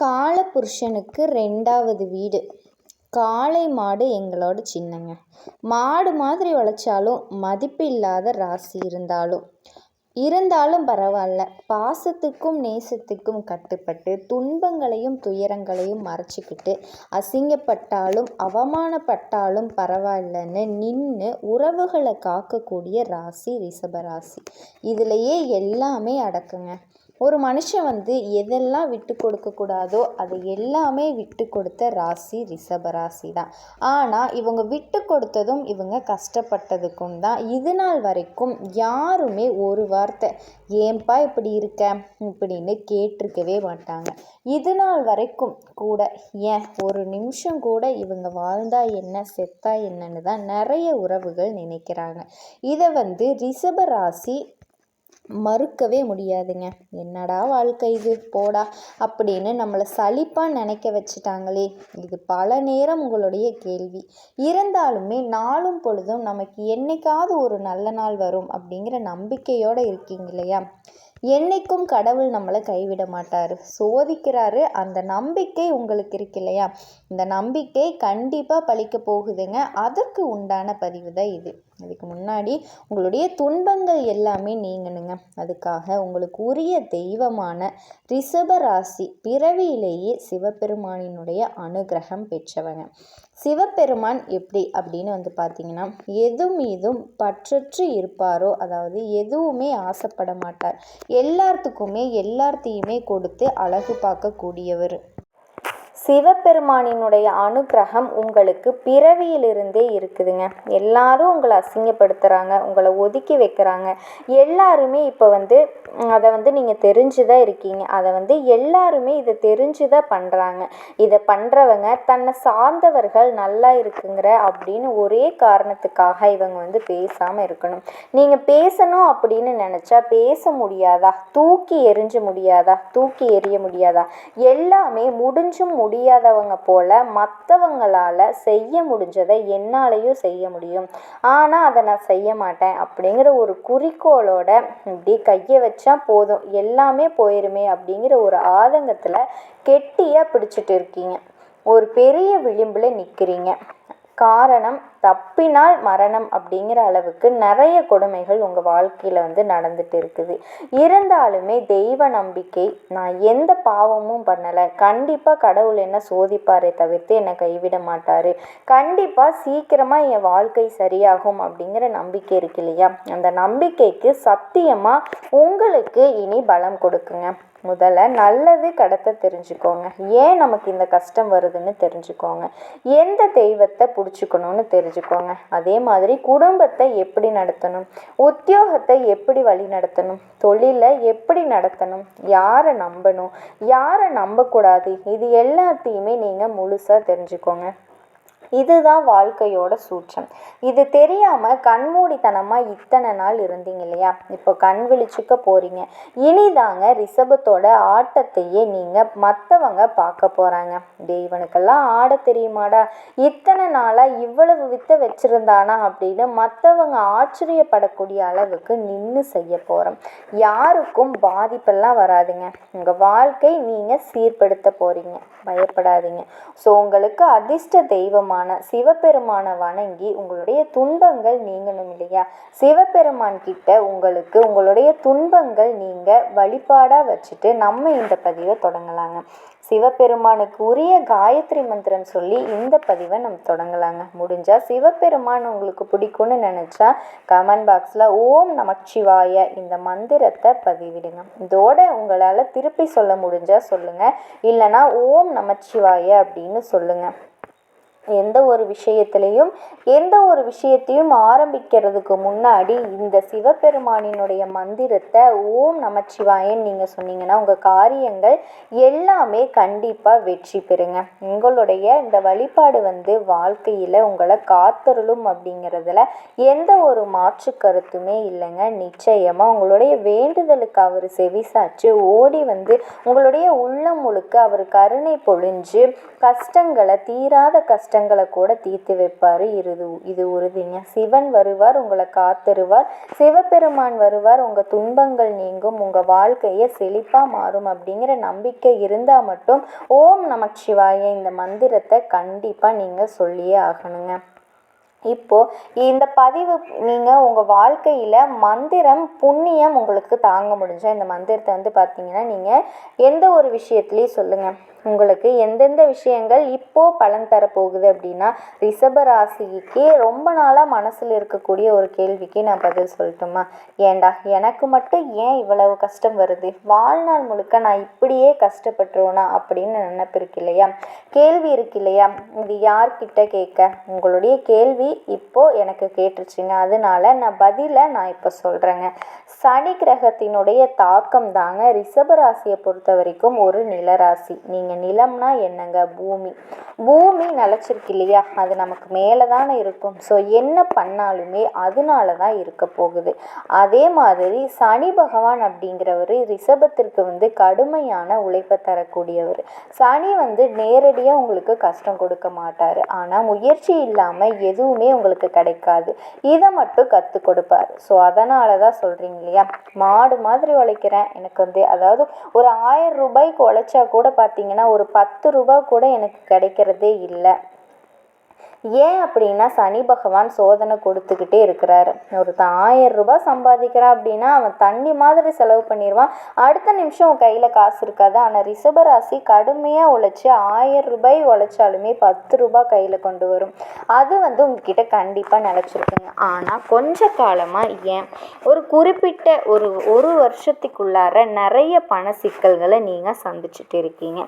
காலபுருஷனுக்கு ரெண்டாவது வீடு. காளை மாடு எங்களோட சின்னங்க. மாடு மாதிரி உழைச்சாலும் மதிப்பில்லாத ராசி இருந்தாலும். இருந்தாலும் பரவாயில்ல. பாசத்துக்கும் நேசத்துக்கும் கட்டுப்பட்டு துன்பங்களையும் துயரங்களையும் மறைச்சிக்கிட்டு அசிங்கப்பட்டாலும் அவமானப்பட்டாலும் பரவாயில்லன்னு நின்று உறவுகளை காக்கக்கூடிய ராசி ரிஷபராசி இதுலேயே எல்லாமே அடக்குங்க. ஒரு மனுஷன் வந்து எதெல்லாம் விட்டு கொடுக்கக்கூடாதோ அதை எல்லாமே விட்டு கொடுத்த ராசி ரிஷப ராசி தான். ஆனால் இவங்க விட்டு கொடுத்ததும் இவங்க கஷ்டப்பட்டதுக்கும் தான். இது நாள் வரைக்கும் யாருமே ஒரு வார்த்தை ஏன்பா இப்படி இருக்க? இப்படின்னு கேட்டிருக்கவே மாட்டாங்க. இது நாள் வரைக்கும் கூட ஏன் ஒரு நிமிஷம் கூட இவங்க வாழ்ந்தா என்ன செத்தா என்னன்னு தான் நிறைய உறவுகள் நினைக்கிறாங்க. இதை வந்து ரிஷப ராசி மறுக்கவே முடியாதுங்க. என்னடா வாழ்க்கை இது? போடா. அப்படின்னு நம்மளை சலிப்பாக நினைக்க வச்சுட்டாங்களே. இது பல நேரம் உங்களுடைய கேள்வி. இருந்தாலுமே நாளும் பொழுதும் நமக்கு என்னைக்காவது ஒரு நல்ல நாள் வரும் அப்படிங்கிற நம்பிக்கையோடு இருக்கீங்க இல்லையா? என்னைக்கும் கடவுள் நம்மளை கைவிட மாட்டார். சோதிக்கிறாரு அந்த நம்பிக்கை உங்களுக்கு இருக்கு இல்லையா? இந்த நம்பிக்கை கண்டிப்பாக பழிக்க போகுதுங்க. அதற்கு உண்டான பதிவு தான் இது. அதுக்கு முன்னாடி உங்களுடைய துன்பங்கள் எல்லாமே நீங்கணுங்க. அதுக்காக உங்களுக்கு உரிய தெய்வமான ரிஷப ராசி பிறவியிலேயே சிவபெருமானினுடைய அனுகிரகம் பெற்றவங்க. சிவபெருமான் எப்படி அப்படின்னு வந்து பார்த்தீங்கன்னா எது மீதும் பற்றற்று இருப்பாரோ அதாவது எதுவுமே ஆசைப்பட மாட்டார். எல்லாத்துக்குமே எல்லாத்தையுமே கொடுத்து அழகு பார்க்கக்கூடியவர். சிவபெருமானினுடைய அனுகிரகம் உங்களுக்கு பிறவியிலிருந்தே இருக்குதுங்க. எல்லாரும் உங்களை அசிங்கப்படுத்துகிறாங்க உங்களை ஒதுக்கி வைக்கிறாங்க. எல்லாருமே இப்போ வந்து அதை வந்து நீங்கள் தெரிஞ்சு தான் இருக்கீங்க. அதை வந்து எல்லாருமே இதை தெரிஞ்சு தான் பண்ணுறாங்க இதை பண்ணுறவங்க தன்னை சார்ந்தவர்கள் நல்லா இருக்குங்கிற அப்படின்னு ஒரே காரணத்துக்காக இவங்க வந்து பேசாமல் இருக்கணும். நீங்கள் பேசணும் அப்படின்னு நினச்சா பேச முடியாதா? தூக்கி எரிஞ்சு முடியாதா? தூக்கி எறிய முடியாதா? எல்லாமே முடிஞ்சும் முடி முடியாதவங்க போல மற்றவங்களால் செய்ய முடிஞ்சதை என்னாலையும் செய்ய முடியும். ஆனால் அதை நான் செய்ய மாட்டேன் அப்படிங்கிற ஒரு குறிக்கோளோட இப்படி கையை வச்சா போதும். எல்லாமே போயிருமே அப்படிங்கிற ஒரு ஆதங்கத்தில் கெட்டியாக பிடிச்சிட்டு இருக்கீங்க. ஒரு பெரிய விளிம்பில் நிற்கிறீங்க காரணம் தப்பினால் மரணம் அப்படிங்கிற அளவுக்கு நிறைய கொடுமைகள் உங்கள் வாழ்க்கையில் வந்து நடந்துட்டு இருக்குது. இருந்தாலுமே தெய்வ நம்பிக்கை நான் எந்த பாவமும் பண்ணலை. கண்டிப்பாக கடவுள் என்ன சோதிப்பாரே தவிர்த்து என்னை கைவிட மாட்டார். கண்டிப்பாக சீக்கிரமாக என் வாழ்க்கை சரியாகும் அப்படிங்கிற நம்பிக்கை இருக்கு இல்லையா? அந்த நம்பிக்கைக்கு சத்தியமாக உங்களுக்கு இனி பலம் கொடுக்குங்க. முதல்ல நல்லது கடத்த தெரிஞ்சுக்கோங்க. ஏன் நமக்கு இந்த கஷ்டம் வருதுன்னு தெரிஞ்சுக்கோங்க. எந்த தெய்வத்தை பிடிச்சிக்கணும்னு தெரிஞ்சுக்கோங்க. அதே மாதிரி குடும்பத்தை எப்படி நடத்தணும்? உத்தியோகத்தை எப்படி வழி நடத்தணும்? தொழிலை எப்படி நடத்தணும்? யாரை நம்பணும்? யாரை நம்பக்கூடாது? இது எல்லாத்தையுமே நீங்கள் முழுசாக தெரிஞ்சுக்கோங்க. இதுதான் வாழ்க்கையோட சூட்சம். இது தெரியாமல் கண்மூடித்தனமாக இத்தனை நாள் இருந்தீங்க இல்லையா? இப்போ கண் விழிச்சுக்க போகிறீங்க இனிதாங்க ரிஷபத்தோட ஆட்டத்தையே நீங்கள் மற்றவங்க பார்க்க போகிறாங்க தெய்வனுக்கெல்லாம் ஆட தெரியுமாடா? இத்தனை நாளாக இவ்வளவு வித்த வச்சுருந்தானா அப்படின்னு மற்றவங்க ஆச்சரியப்படக்கூடிய அளவுக்கு நின்று செய்ய போகிறோம் யாருக்கும் பாதிப்பெல்லாம் வராதுங்க. உங்கள் வாழ்க்கை நீங்கள் சீர்படுத்த போகிறீங்க பயப்படாதீங்க. ஸோ உங்களுக்கு அதிர்ஷ்ட தெய்வமான சிவபெருமானை வணங்கி உங்களுடைய துன்பங்கள் நீங்கணும் இல்லையா? சிவபெருமான் கிட்ட உங்களுக்கு உங்களுடைய துன்பங்கள் நீங்க வழிபாடாக வச்சுட்டு நம்ம இந்த பதிவை தொடங்கலாங்க. சிவபெருமானுக்கு உரிய காயத்ரி மந்திரம் சொல்லி இந்த பதிவை நம்ம தொடங்கலாங்க. முடிஞ்சால் சிவபெருமான் உங்களுக்கு பிடிக்கும்னு நினச்சா கமெண்ட் பாக்ஸில் ஓம் நமச்சிவாய இந்த மந்திரத்தை பதிவிடுங்க. இதோட உங்களால் திருப்பி சொல்ல முடிஞ்சால் சொல்லுங்கள் இல்லைனா ஓம் நமச்சிவாய அப்படின்னு சொல்லுங்கள் எந்த ஒரு விஷயத்துலையும் எந்த ஒரு விஷயத்தையும் ஆரம்பிக்கிறதுக்கு முன்னாடி இந்த சிவபெருமானினுடைய மந்திரத்தை ஓம் நமச்சிவாயன் நீங்கள் சொன்னீங்கன்னா உங்கள் காரியங்கள் எல்லாமே கண்டிப்பாக வெற்றி பெறுங்க. உங்களுடைய இந்த வழிபாடு வந்து வாழ்க்கையில் உங்களை காத்தருளும் அப்படிங்கிறதுல எந்த ஒரு மாற்று கருத்துமே இல்லைங்க. நிச்சயமாக உங்களுடைய வேண்டுதலுக்கு அவர் செவிசாச்சு ஓடி வந்து உங்களுடைய உள்ளம் முழுக்க அவர் கருணை பொழிஞ்சு கஷ்டங்களை தீராத கஷ்ட கஷ்டங்களை கூட தீர்த்து வைப்பார். இது இது உறுதிங்க. சிவன் வருவார் உங்களை காத்தருவார். சிவபெருமான் வருவார் உங்கள் துன்பங்கள் நீங்கும் உங்கள் வாழ்க்கையை செழிப்பாக மாறும் அப்படிங்கிற நம்பிக்கை இருந்தால் மட்டும் ஓம் நமச்சிவாய இந்த மந்திரத்தை கண்டிப்பாக நீங்கள் சொல்லியே ஆகணுங்க. இப்போது இந்த பதிவு நீங்கள் உங்கள் வாழ்க்கையில் மந்திரம் புண்ணியம் உங்களுக்கு தாங்க முடிஞ்சால் இந்த மந்திரத்தை வந்து பார்த்தீங்கன்னா நீங்கள் எந்த ஒரு விஷயத்துலையும் சொல்லுங்கள் உங்களுக்கு எந்தெந்த விஷயங்கள் இப்போது பலன் தரப்போகுது அப்படின்னா ரிஷப ராசிக்கு ரொம்ப நாளாக மனசில் இருக்கக்கூடிய ஒரு கேள்விக்கு நான் பதில் சொல்லட்டுமா? ஏண்டா எனக்கு மட்டும் ஏன் இவ்வளவு கஷ்டம் வருது? வாழ்நாள் முழுக்க நான் இப்படியே கஷ்டப்பட்டுருவேனா அப்படின்னு நினப்பு இருக்கு இல்லையா? கேள்வி இருக்கு இல்லையா? இது யார்கிட்ட கேட்க? உங்களுடைய கேள்வி இப்போது எனக்கு கேட்டுருச்சுங்க. அதனால நான் பதிலை நான் இப்போ சொல்கிறேங்க சனி கிரகத்தினுடைய தாக்கம் தாங்க ரிஷபராசியை பொறுத்த வரைக்கும் ஒரு நிலராசி நீங்கள் நிலம்னா என்னங்க? பூமி. பூமி நிலச்சிருக்கு இல்லையா? அது நமக்கு மேலே தானே இருக்கும். ஸோ என்ன பண்ணாலுமே அதனால தான் இருக்க போகுது. அதே மாதிரி சனி பகவான் அப்படிங்கிறவர் ரிஷபத்திற்கு வந்து கடுமையான உழைப்பை தரக்கூடியவர். சனி வந்து நேரடியாக உங்களுக்கு கஷ்டம் கொடுக்க மாட்டார். ஆனால் முயற்சி இல்லாமல் எதுவுமே உங்களுக்கு கிடைக்காது. இதை மட்டும் கற்றுக் கொடுப்பார். ஸோ அதனால தான் சொல்கிறீங்க இல்லையா? மாடு மாதிரி உழைக்கிறேன். எனக்கு வந்து அதாவது ஒரு ஆயிரம் ரூபாய்க்கு உழைச்சா கூட பார்த்தீங்கன்னா ஒரு பத்து ரூபா கூட எனக்கு கிடைக்கிறதே இல்லை. ஏன் அப்படின்னா சனி பகவான் சோதனை கொடுத்துக்கிட்டே இருக்கிறாரு. ஒருத்தன் ஆயிரம் ரூபாய் சம்பாதிக்கிறான் அப்படின்னா அவன் தண்ணி மாதிரி செலவு பண்ணிடுவான். அடுத்த நிமிஷம் உன் கையில் காசு இருக்காது. ஆனால் ரிஷபராசி கடுமையாக உழைச்சி ஆயிரம் ரூபாய் உழைச்சாலுமே பத்து ரூபாய் கையில் கொண்டு வரும். அது வந்து உங்ககிட்ட கண்டிப்பாக நினச்சிருக்குங்க ஆனால் கொஞ்ச காலமாக ஏன்? ஒரு குறிப்பிட்ட ஒரு ஒரு வருஷத்துக்குள்ளார நிறைய பண சிக்கல்களை நீங்கள் சந்திச்சுட்டு இருக்கீங்க.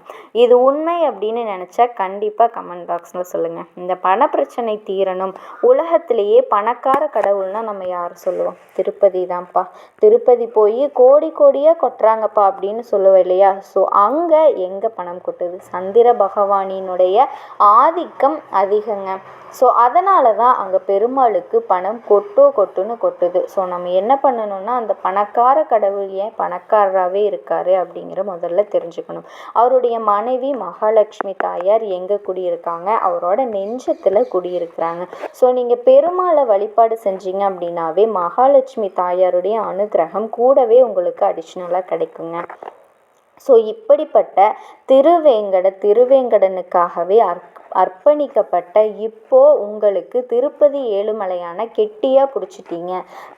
இது உண்மை அப்படின்னு நினச்சா கண்டிப்பாக கமெண்ட் பாக்ஸில் சொல்லுங்கள் இந்த பண பணப்பிரச்சனை தீரணும். உலகத்திலேயே பணக்கார கடவுள்னா நம்ம யார் சொல்லுவோம்? திருப்பதி தான்ப்பா திருப்பதி போய் கோடி கோடியாக கொட்டுறாங்கப்பா அப்படின்னு சொல்லுவோம் இல்லையா? ஸோ அங்கே எங்கே பணம் கொட்டுது? சந்திர பகவானினுடைய ஆதிக்கம் அதிகங்க. ஸோ அதனால தான் அங்கே பெருமாளுக்கு பணம் கொட்டோ கொட்டுன்னு கொட்டுது. ஸோ நம்ம என்ன பண்ணணும்னா அந்த பணக்கார கடவுள் ஏன் பணக்காரராகவே இருக்காரு அப்படிங்கிற முதல்ல தெரிஞ்சுக்கணும். அவருடைய மனைவி மகாலட்சுமி தாயார் எங்கே குடியிருக்காங்க? அவரோட நெஞ்சத்தில் குடியிருக்கிறாங்க. ஸோ நீங்கள் பெருமாளை வழிபாடு செஞ்சீங்க அப்படின்னாவே மகாலட்சுமி தாயாருடைய அனுகிரகம் கூடவே உங்களுக்கு அடிஷ்னலாக கிடைக்குங்க. ஸோ இப்படிப்பட்ட திருவேங்கட திருவேங்கடனுக்காகவே அர்ப்ப அர்ப்பணிக்கப்பட்ட இப்போ உங்களுக்கு திருப்பதி ஏழுமலையான கெட்டியாக பிடிச்சிட்டீங்க.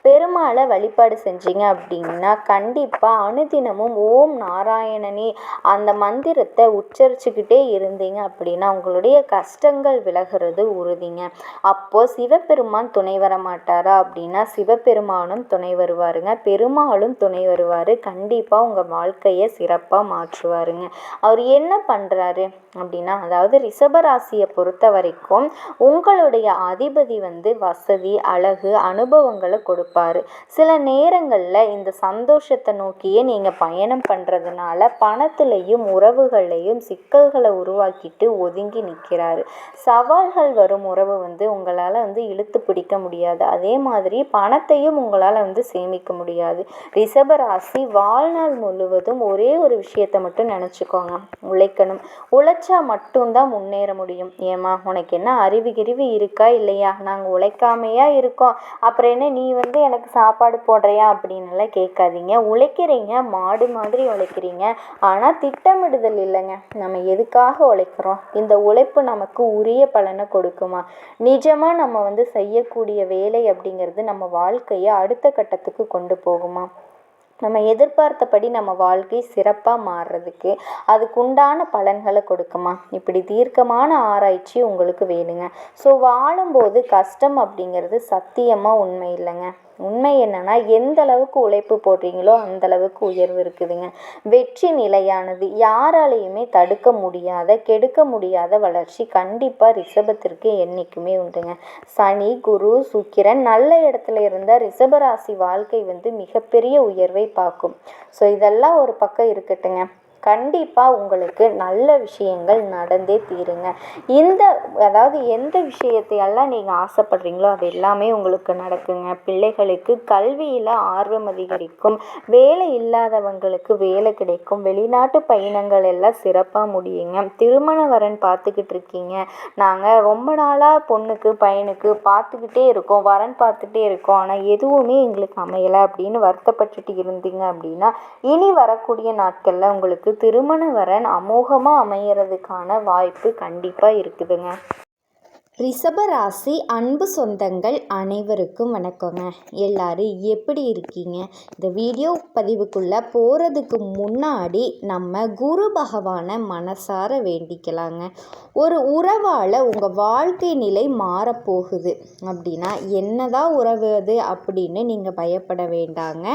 பெருமாளை வழிபாடு செஞ்சீங்க அப்படின்னா கண்டிப்பாக அனுதினமும் ஓம் நாராயணனே அந்த மந்திரத்தை உச்சரிச்சுக்கிட்டே இருந்தீங்க அப்படின்னா உங்களுடைய கஷ்டங்கள் விலகிறது உறுதிங்க. அப்போது சிவபெருமான் துணை வர மாட்டாரா அப்படின்னா சிவபெருமானும் துணை வருவாருங்க. பெருமாளும் துணை வருவார். கண்டிப்பாக உங்கள் வாழ்க்கையை சிறப்பாக மாற்றுவாருங்க. அவர் என்ன பண்ணுறாரு அப்படின்னா அதாவது ரிஷபராசி ராசியை பொறுத்த வரைக்கும் உங்களுடைய அதிபதி வந்து வசதி அழகு அனுபவங்களை கொடுப்பாரு. சில நேரங்களில் இந்த சந்தோஷத்தை நோக்கியே நீங்கள் பயணம் பண்ணுறதுனால பணத்திலையும் உறவுகளையும் சிக்கல்களை உருவாக்கிட்டு ஒதுங்கி நிற்கிறாரு சவால்கள் வரும் உறவு வந்து உங்களால் வந்து இழுத்து பிடிக்க முடியாது. அதே மாதிரி பணத்தையும் உங்களால் வந்து சேமிக்க முடியாது. ரிஷபராசி வாழ்நாள் முழுவதும் ஒரே ஒரு விஷயத்தை மட்டும் நினச்சிக்கோங்க. உழைக்கணும். உழைச்சா மட்டும்தான் முன்னேற முடியும். முடியும். ஏம்மா உனக்கு என்ன அறிவு கிரிவு இருக்கா இல்லையா? நாங்கள் உழைக்காமையா இருக்கோம். அப்புறம் என்ன நீ வந்து எனக்கு சாப்பாடு போடுறியா அப்படின்னுலாம் கேட்காதீங்க. உழைக்கிறீங்க மாடு மாதிரி உழைக்கிறீங்க. ஆனால் திட்டமிடுதல் இல்லைங்க. நம்ம எதுக்காக உழைக்கிறோம்? இந்த உழைப்பு நமக்கு உரிய பலனை கொடுக்குமா? நிஜமாக நம்ம வந்து செய்யக்கூடிய வேலை அப்படிங்கிறது நம்ம வாழ்க்கையை அடுத்த கட்டத்துக்கு கொண்டு போகுமா? நம்ம எதிர்பார்த்தபடி நம்ம வாழ்க்கை சிறப்பாக மாறுறதுக்கு அதுக்கு உண்டான பலன்களை கொடுக்குமா? இப்படி தீர்க்கமான ஆராய்ச்சி உங்களுக்கு வேணுங்க. ஸோ வாழும்போது கஷ்டம் அப்படிங்கிறது சத்தியமாக உண்மை இல்லைங்க. உண்மை என்னன்னா எந்த அளவுக்கு உழைப்பு போடுறீங்களோ அந்த அளவுக்கு உயர்வு இருக்குதுங்க. வெற்றி நிலையானது யாராலையுமே தடுக்க முடியாத கெடுக்க முடியாத வளர்ச்சி கண்டிப்பாக ரிஷபத்திற்கு என்றைக்குமே உண்டுங்க. சனி குரு சுக்கிரன் நல்ல இடத்துல இருந்த ரிஷபராசி வாழ்க்கை வந்து மிகப்பெரிய உயர்வை பார்க்கும். ஸோ இதெல்லாம் ஒரு பக்கம் இருக்கட்டுங்க. கண்டிப்பாக உங்களுக்கு நல்ல விஷயங்கள் நடந்தே தீருங்க. இந்த அதாவது எந்த விஷயத்தையெல்லாம் நீங்கள் ஆசைப்படுறீங்களோ அது எல்லாமே உங்களுக்கு நடக்குங்க. பிள்ளைகளுக்கு கல்வியில் ஆர்வம் அதிகரிக்கும். வேலை இல்லாதவங்களுக்கு வேலை கிடைக்கும். வெளிநாட்டு பயணங்கள் எல்லாம் சிறப்பாக முடியுங்க. திருமண வரன் பார்த்துக்கிட்டு இருக்கீங்க. நாங்கள் ரொம்ப நாளாக பொண்ணுக்கு பையனுக்கு பார்த்துக்கிட்டே இருக்கோம். வரன் பார்த்துட்டே இருக்கோம். ஆனால் எதுவுமே எங்களுக்கு அமையலை அப்படின்னு வருத்தப்பட்டுட்டு இருந்தீங்க அப்படின்னா இனி வரக்கூடிய நாட்களில் உங்களுக்கு திருமண வரன் அமோகமாக அமைகிறதுக்கான வாய்ப்பு கண்டிப்பாக இருக்குதுங்க. ரிஷபராசி அன்பு சொந்தங்கள் அனைவருக்கும் வணக்கங்க. எல்லாரும் எப்படி இருக்கீங்க? இந்த வீடியோ பதிவுக்குள்ளே போகிறதுக்கு முன்னாடி நம்ம குரு பகவானை மனசார வேண்டிக்கலாங்க. ஒரு உறவால் உங்கள் வாழ்க்கை நிலை மாறப்போகுது. அப்படின்னா என்னதான் உறவு அது அப்படின்னு நீங்கள் பயப்பட வேண்டாங்க.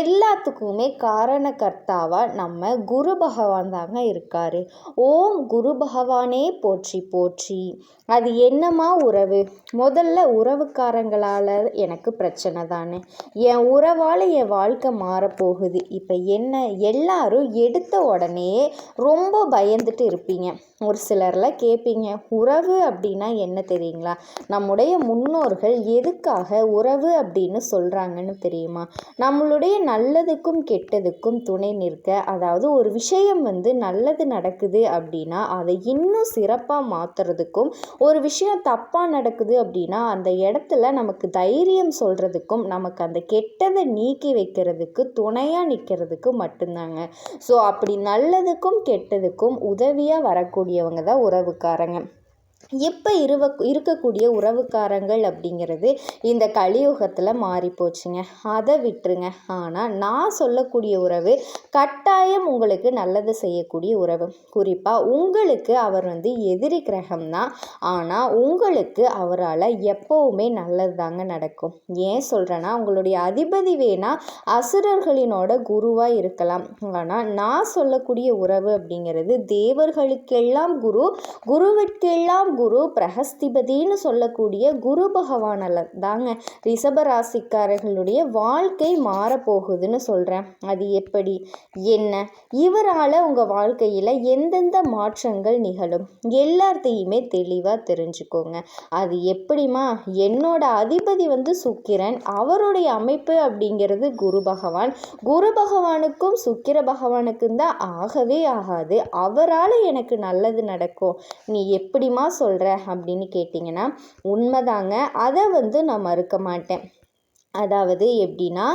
எல்லாத்துக்குமே காரணக்கர்த்தாவாக நம்ம குரு பகவான் தாங்க இருக்கார். ஓம் குரு பகவானே போற்றி போற்றி. அது என்னம்மா உறவு? முதல்ல உறவுக்காரங்களால் எனக்கு பிரச்சனை தானே. என் உறவால் என் வாழ்க்கை மாறப்போகுது இப்போ என்ன எல்லாரும் எடுத்த உடனே ரொம்ப பயந்துட்டு இருப்பீங்க. ஒரு சிலர்லாம் கேட்பீங்க உறவு அப்படின்னா என்ன தெரியுங்களா? நம்முடைய முன்னோர்கள் எதுக்காக உறவு அப்படின்னு சொல்கிறாங்கன்னு தெரியுமா? நம்மளுடைய நல்லதுக்கும் கெட்டதுக்கும் துணை நிற்க அதாவது ஒரு விஷயம் வந்து நல்லது நடக்குது அப்படின்னா அதை இன்னும் சிறப்பாக மாற்றுறதுக்கும் ஒரு விஷயம் விஷயம் தப்பாக நடக்குது அப்படின்னா அந்த இடத்துல நமக்கு தைரியம் சொல்கிறதுக்கும் நமக்கு அந்த கெட்டதை நீக்கி வைக்கிறதுக்கு துணையாக நிற்கிறதுக்கு மட்டும்தாங்க. ஸோ அப்படி நல்லதுக்கும் கெட்டதுக்கும் உதவியாக வரக்கூடியவங்க தான் உறவுக்காரங்க. இப்போ இருவ இருக்கக்கூடிய உறவுக்காரங்கள் அப்படிங்கிறது இந்த கலியுகத்தில் மாறி போச்சுங்க அதை விட்டுருங்க. ஆனால் நான் சொல்லக்கூடிய உறவு கட்டாயம் உங்களுக்கு நல்லது செய்யக்கூடிய உறவு. குறிப்பாக உங்களுக்கு அவர் வந்து எதிரி கிரகம் தான். ஆனால் உங்களுக்கு அவரால் எப்போவுமே நல்லது தாங்க நடக்கும். ஏன் சொல்கிறேன்னா உங்களுடைய அதிபதி வேணால் அசுரர்களினோட குருவாக இருக்கலாம். ஆனால் நான் சொல்லக்கூடிய உறவு அப்படிங்கிறது தேவர்களுக்கெல்லாம் குரு குருவிற்கெல்லாம் குரு பிரகஸ்திபதின்னு சொல்லக்கூடிய குரு பகவானில் தாங்க ரிஷபராசிக்காரர்களுடைய வாழ்க்கை மாறப்போகுதுன்னு சொல்கிறேன் அது எப்படி? என்ன? இவரால் உங்கள் வாழ்க்கையில் எந்தெந்த மாற்றங்கள் நிகழும்? எல்லாத்தையுமே தெளிவாக தெரிஞ்சுக்கோங்க. அது எப்படிமா என்னோட அதிபதி வந்து சுக்கிரன். அவருடைய அமைப்பு அப்படிங்கிறது குரு பகவான். குரு பகவானுக்கும் சுக்கிர பகவானுக்கும் தான் ஆகவே ஆகாது. அவரால் எனக்கு நல்லது நடக்கும். நீ எப்படிமா சொல்கிற அப்படின்னு கேட்டிங்கன்னா உண்மைதாங்க. அதை வந்து நான் மறுக்க மாட்டேன். அதாவது எப்படின்னா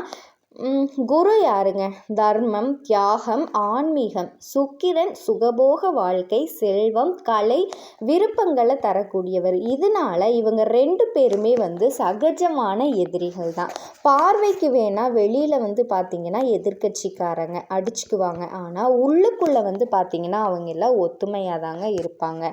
குரு யாருங்க? தர்மம் தியாகம் ஆன்மீகம் சுக்கிரன் சுகபோக வாழ்க்கை செல்வம் கலை விருப்பங்களை தரக்கூடியவர். இதனால இவங்க ரெண்டு பேருமே வந்து சகஜமான எதிரிகள் தான். பார்வைக்கு வேணால் வெளியில் வந்து பார்த்திங்கன்னா எதிர்கட்சிக்காரங்க அடிச்சுக்குவாங்க. ஆனால் உள்ளுக்குள்ளே வந்து பார்த்திங்கன்னா அவங்க எல்லாம் ஒத்துமையாக தாங்க இருப்பாங்க.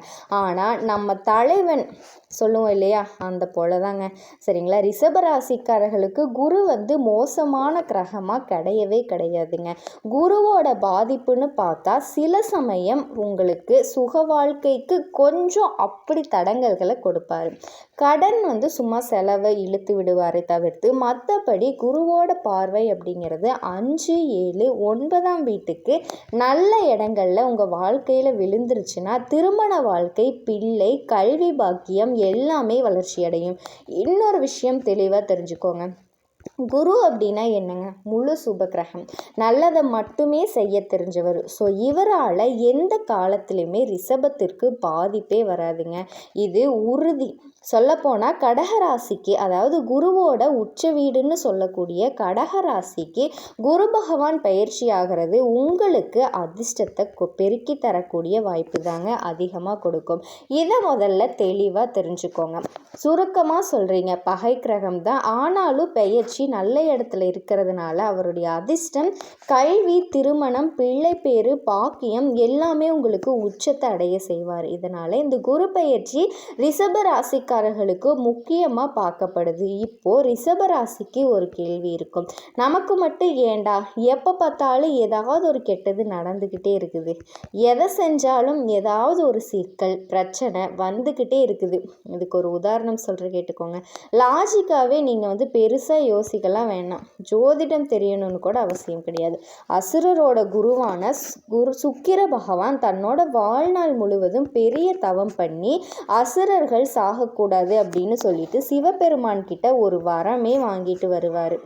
ஆனால் நம்ம தலைவன் சொல்லுவோம் இல்லையா? அந்த போல தாங்க சரிங்களா? ரிஷபராசிக்காரர்களுக்கு குரு வந்து மோசமான கிரகமாக கிடையவே கிடையாதுங்க. குருவோட பாதிப்புன்னு பார்த்தா சில சமயம் உங்களுக்கு சுக வாழ்க்கைக்கு கொஞ்சம் அப்படி தடங்கல்களை கொடுப்பாரு. கடன் வந்து சும்மா செலவை இழுத்து விடுவாரே தவிர்த்து மற்றபடி குருவோட பார்வை அப்படிங்கிறது அஞ்சு ஏழு ஒன்பதாம் வீட்டுக்கு நல்ல இடங்களில் உங்கள் வாழ்க்கையில் விழுந்துருச்சுன்னா திருமண வாழ்க்கை பிள்ளை கல்வி பாக்கியம் எல்லாமே வளர்ச்சி அடையும். இன்னொரு விஷயம் தெளிவாக தெரிஞ்சுக்கோங்க. குரு அப்படின்னா என்னங்க? முழு சுபகிரகம் நல்லதை மட்டுமே செய்ய தெரிஞ்சவர். ஸோ இவரால் எந்த காலத்துலேயுமே ரிஷபத்திற்கு பாதிப்பே வராதுங்க. இது உறுதி. சொல்லப்போனால் கடகராசிக்கு அதாவது குருவோட உச்ச வீடுன்னு சொல்லக்கூடிய கடகராசிக்கு குரு பகவான் பயிற்சி ஆகிறது உங்களுக்கு அதிர்ஷ்டத்தை பெருக்கி தரக்கூடிய வாய்ப்பு தாங்க அதிகமாக கொடுக்கும். இதை முதல்ல தெளிவாக தெரிஞ்சுக்கோங்க. சுருக்கமாக சொல்கிறீங்க பகை கிரகம் தான். ஆனாலும் பெயர்ச்சி நல்ல இடத்துல இருக்கிறதுனால அவருடைய அதிர்ஷ்டம் கல்வி திருமணம் பிள்ளை பேரு பாக்கியம் எல்லாமே உங்களுக்கு உச்சத்தை அடைய செய்வார். இதனால் இந்த குரு பயிற்சி ரிஷப ராசிக்கு ராசிக்காரர்களுக்கு முக்கியமாக பார்க்கப்படுது. இப்போது ரிஷப ராசிக்கு ஒரு கேள்வி இருக்கும். நமக்கு மட்டும் ஏண்டா? எப்போ பார்த்தாலும் ஏதாவது ஒரு கெட்டது நடந்துக்கிட்டே இருக்குது. எதை செஞ்சாலும் ஏதாவது ஒரு சிக்கல் பிரச்சனை வந்துக்கிட்டே இருக்குது. இதுக்கு ஒரு உதாரணம் சொல்கிற கேட்டுக்கோங்க. லாஜிக்காகவே நீங்கள் வந்து பெருசாக யோசிக்கலாம் வேணாம். ஜோதிடம் தெரியணும்னு கூட அவசியம் கிடையாது. அசுரரோட குருவான குரு சுக்கிர பகவான் தன்னோட வாழ்நாள் முழுவதும் பெரிய தவம் பண்ணி அசுரர்கள் கூடாது அப்படின்னு சொல்லிட்டு சிவபெருமான் கிட்ட ஒரு வரமே வாங்கிட்டு வருவார்.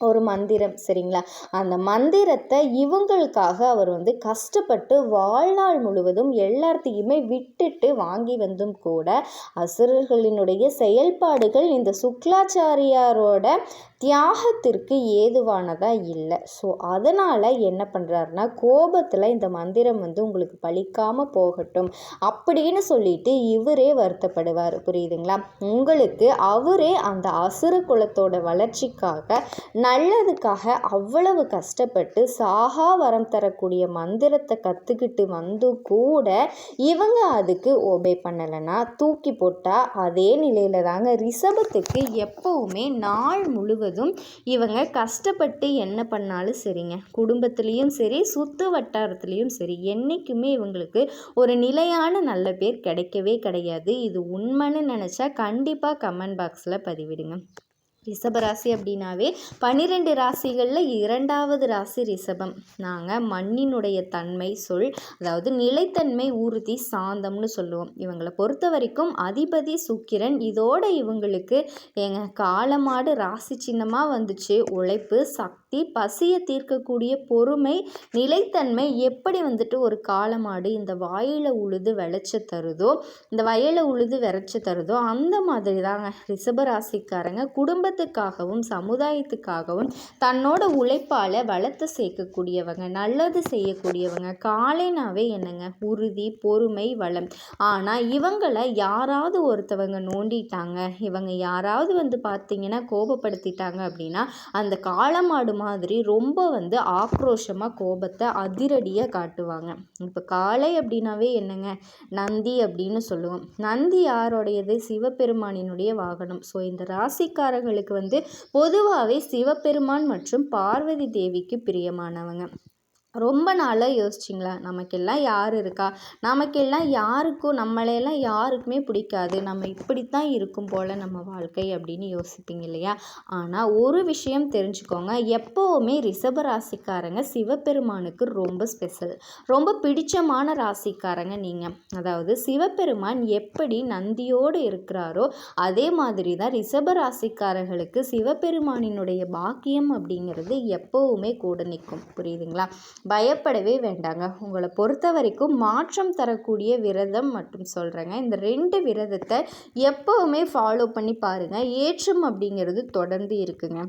ஒரு மந்திரம் சரிங்களா? அந்த மந்திரத்தை இவங்களுக்காக அவர் வந்து கஷ்டப்பட்டு வாழ்நாள் முழுவதும் எல்லாத்தையுமே விட்டுட்டு வாங்கி வந்தும் கூட அசுரர்களினுடைய செயல்பாடுகள் இந்த சுக்லாச்சாரியாரோட தியாகத்திற்கு ஏதுவானதாக இல்லை. ஸோ அதனால் என்ன பண்ணுறாருனா கோபத்தில் இந்த மந்திரம் வந்து உங்களுக்கு பலிக்காமல் போகட்டும் அப்படின்னு சொல்லிட்டு இவரே வருத்தப்படுவார். புரியுதுங்களா? உங்களுக்கு அவரே அந்த அசுர குலத்தோட வளர்ச்சிக்காக நல்லதுக்காக அவ்வளவு கஷ்டப்பட்டு சாகா வரம் தரக்கூடிய மந்திரத்தை கற்றுக்கிட்டு வந்தும் கூட இவங்க அதுக்கு ஓபே பண்ணலைன்னா தூக்கி போட்டால் அதே நிலையில் தாங்க ரிஷபத்துக்கு எப்பவுமே நாள் முழுவதும் இவங்க கஷ்டப்பட்டு என்ன பண்ணாலும் சரிங்க. குடும்பத்துலேயும் சரி சுத்து வட்டாரத்துலேயும் சரி என்றைக்குமே இவங்களுக்கு ஒரு நிலையான நல்ல பேர் கிடைக்கவே கிடையாது. இது உண்மைன்னு நினச்சா கண்டிப்பாக கமெண்ட் பாக்ஸில் பதிவிடுங்க. ரிஷபராசி அப்படின்னாவே பன்னிரெண்டு ராசிகளில் இரண்டாவது ராசி ரிஷபம். நாங்கள் மண்ணினுடைய தன்மை சொல் அதாவது நிலைத்தன்மை உறுதி சாந்தம்னு சொல்லுவோம். இவங்களை பொறுத்த வரைக்கும் அதிபதி சுக்கிரன். இதோட இவங்களுக்கு எங்க காலமாடு ராசி சின்னமாக வந்துச்சு. உழைப்பு சக்தி பசியை தீர்க்கக்கூடிய பொறுமை நிலைத்தன்மை எப்படி வந்துட்டு ஒரு காலமாடு இந்த வாயில உழுது விளைச்ச தருதோ இந்த வயலை உழுது விளைச்ச தருதோ அந்த மாதிரி தாங்க ரிஷபராசிக்காரங்க குடும்பத்துக்காகவும் சமுதாயத்துக்காகவும் தன்னோட உழைப்பால் வளர்த்து சேர்க்கக்கூடியவங்க நல்லது செய்யக்கூடியவங்க. காலைனாவே என்னங்க? உறுதி பொறுமை வளம். ஆனால் இவங்களை யாராவது ஒருத்தவங்க நோண்டிட்டாங்க இவங்க யாராவது வந்து பார்த்தீங்கன்னா கோபப்படுத்திட்டாங்க அப்படின்னா அந்த காளமாடு மாதிரி ரொம்ப வந்து ஆக்ரோஷமாக கோபத்தை அதிரடியாக காட்டுவாங்க. இப்போ காளை அப்படின்னாவே என்னங்க? நந்தி அப்படின்னு சொல்லுவோம். நந்தி யாரோடையது? சிவபெருமானினுடைய வாகனம். ஸோ இந்த வந்து பொதுவாகவே சிவபெருமான் மற்றும் பார்வதி தேவிக்கு பிரியமானவங்க. ரொம்ப நாளாக யோசிச்சிங்களா? நமக்கெல்லாம் யார் இருக்கா? நமக்கெல்லாம் யாருக்கும் நம்மளையெல்லாம் யாருக்குமே பிடிக்காது. நம்ம இப்படித்தான் இருக்கும் போல் நம்ம வாழ்க்கை அப்படின்னு யோசிப்பீங்க இல்லையா? ஆனால் ஒரு விஷயம் தெரிஞ்சுக்கோங்க. எப்போவுமே ரிஷபராசிக்காரங்க சிவபெருமானுக்கு ரொம்ப ஸ்பெஷல் ரொம்ப பிடிச்சமான ராசிக்காரங்க நீங்கள் அதாவது சிவபெருமான் எப்படி நந்தியோடு இருக்கிறாரோ அதே மாதிரி தான் ரிஷப ராசிக்காரர்களுக்கு சிவபெருமானினுடைய பாக்கியம் அப்படிங்கிறது எப்போவுமே கூட நிற்கும். புரியுதுங்களா? பயப்படவே வேண்டாங்க. உங்களை பொறுத்த வரைக்கும் மாற்றம் தரக்கூடிய விரதம் மட்டும் சொல்கிறேங்க இந்த ரெண்டு விரதத்தை எப்போவுமே ஃபாலோ பண்ணி பாருங்கள் ஏற்றம் அப்படிங்கிறது தொடர்ந்து இருக்குங்க.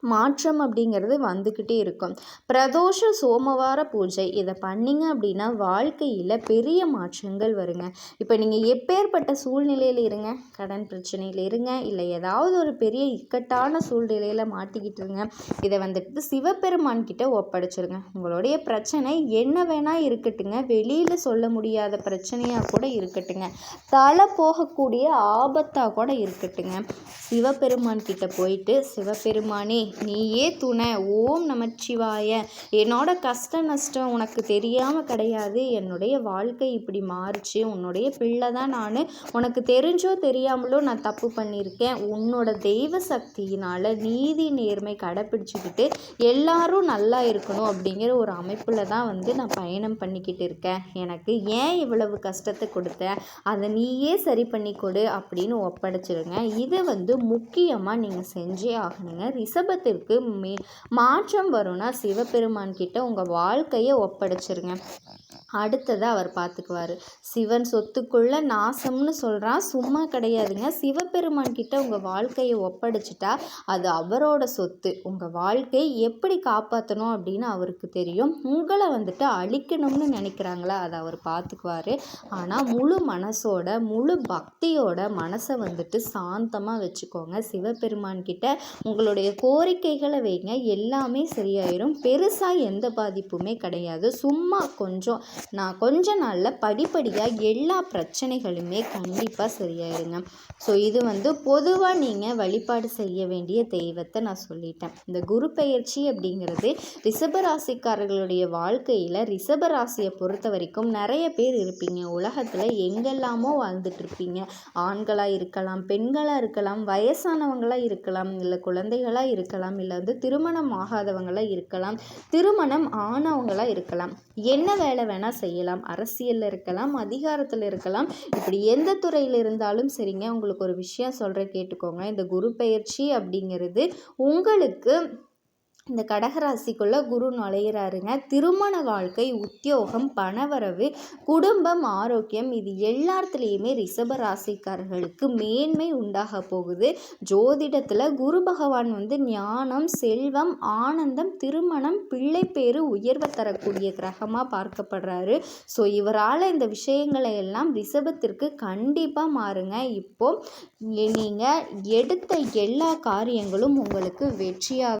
மாற்றம் அப்படிங்கிறது வந்துக்கிட்டே இருக்கும். பிரதோஷ சோமவார பூஜை இதை பண்ணிங்க அப்படின்னா வாழ்க்கையில் பெரிய மாற்றங்கள் வருங்க. இப்போ நீங்கள் எப்பேற்பட்ட சூழ்நிலையில் இருங்க. கடன் பிரச்சனையில் இருங்க. இல்லை ஏதாவது ஒரு பெரிய இக்கட்டான சூழ்நிலையில் மாட்டிக்கிட்டு இருங்க. இதை வந்துட்டு சிவபெருமான் கிட்ட ஒப்படைச்சிருங்க. உங்களுடைய பிரச்சனை என்ன வேணால் இருக்கட்டுங்க. வெளியில் சொல்ல முடியாத பிரச்சனையாக கூட இருக்கட்டுங்க. தலை போகக்கூடிய ஆபத்தாக கூட இருக்கட்டுங்க. சிவபெருமான் கிட்ட போயிட்டு சிவபெருமானே நீயே துணை. ஓம் நமச்சிவாய. என்னோட கஷ்ட நஷ்டம் உனக்கு தெரியாமல் கிடையாது. என்னுடைய வாழ்க்கை இப்படி மாறுச்சு. உன்னுடைய பிள்ளை தான் நான். உனக்கு தெரிஞ்சோ தெரியாமலோ நான் தப்பு பண்ணியிருக்கேன். உன்னோட தெய்வ சக்தியினால் நீதி நேர்மை கடைப்பிடிச்சிக்கிட்டு எல்லாரும் நல்லா இருக்கணும் அப்படிங்கிற ஒரு அமைப்பில் தான் வந்து நான் பயணம் பண்ணிக்கிட்டு இருக்கேன். எனக்கு ஏன் இவ்வளவு கஷ்டத்தை கொடுத்த? அதை நீயே சரி பண்ணி கொடு அப்படின்னு ஒப்படைச்சிருங்க. இது வந்து முக்கியமாக நீங்கள் செஞ்சே ஆகணுங்க. ரிஷபத்திற்கு மே மாற்றம் வரும்னா சிவபெருமான் கிட்ட உங்கள் வாழ்க்கையை ஒப்படைச்சிருங்க. அடுத்ததை அவர் பார்த்துக்குவார் சிவன் சொத்துக்குள்ள நாசம்னு சொல்கிறான் சும்மா கிடையாதுங்க. சிவபெருமான் கிட்ட உங்கள் வாழ்க்கையை ஒப்படைச்சிட்டா அது அவரோட சொத்து. உங்கள் வாழ்க்கை எப்படி காப்பாற்றணும் அப்படின்னு அவருக்கு தெரியும். உங்களை வந்துட்டு அழிக்கணும்னு நினைக்கிறாங்களா அதை அவர் பார்த்துக்குவார் ஆனால் முழு மனசோட முழு பக்தியோட மனசை வந்துட்டு சாந்தமாக வச்சுக்கோங்க. சிவபெருமான் கிட்ட உங்களுடைய கோரிக்கைகளை வைங்க. எல்லாமே சரியாயிரும். பெருசாக எந்த பாதிப்புமே கிடையாது. சும்மா கொஞ்சம் நான் கொஞ்ச நாளில் படிப்படியாக எல்லா பிரச்சனைகளுமே கண்டிப்பாக சரியாயிருங்க ஸோ இது வந்து பொதுவாக நீங்கள் வழிபாடு செய்ய வேண்டிய தெய்வத்தை நான் சொல்லிட்டேன். இந்த குரு பெயர்ச்சி அப்படிங்கிறது ரிஷபராசிக்காரர்களுடைய வாழ்க்கையில் ரிஷபராசியை பொறுத்த வரைக்கும் நிறைய பேர் இருப்பீங்க. உலகத்தில் எங்கெல்லாமோ வாழ்ந்துட்டு இருப்பீங்க. ஆண்களாக இருக்கலாம் பெண்களாக இருக்கலாம் வயசானவங்களாக இருக்கலாம் இல்லை குழந்தைகளாக இருக்கலாம் இல்லை வந்து திருமணம் ஆகாதவங்களாக இருக்கலாம் திருமணம் ஆனவங்களாக இருக்கலாம். என்ன வேலை வேணால் செய்யலாம். அரசியலில் இருக்கலாம் அதிகாரத்தில் இருக்கலாம். இப்படி எந்த துறையில் இருந்தாலும் சரிங்க. உங்களுக்கு ஒரு விஷயம் சொல்கிறேன் கேட்டுக்கோங்க. இந்த குரு பெயர்ச்சி அப்படிங்கிறது உங்களுக்கு இந்த கடகராசிக்குள்ளே குரு நுழையிறாருங்க. திருமண வாழ்க்கை உத்தியோகம் பணவரவு குடும்பம் ஆரோக்கியம் இது எல்லாத்துலேயுமே ரிஷப ராசிக்காரர்களுக்கு மேன்மை உண்டாக போகுது. ஜோதிடத்தில் குரு பகவான் வந்து ஞானம் செல்வம் ஆனந்தம் திருமணம் பிள்ளைப்பேறு உயர்வை தரக்கூடிய கிரகமாக பார்க்கப்படுறாரு. ஸோ இவரால் இந்த விஷயங்களை எல்லாம் ரிஷபத்திற்கு கண்டிப்பாக மாறுங்க. இப்போ நீங்கள் எடுத்த எல்லா காரியங்களும் உங்களுக்கு வெற்றியாக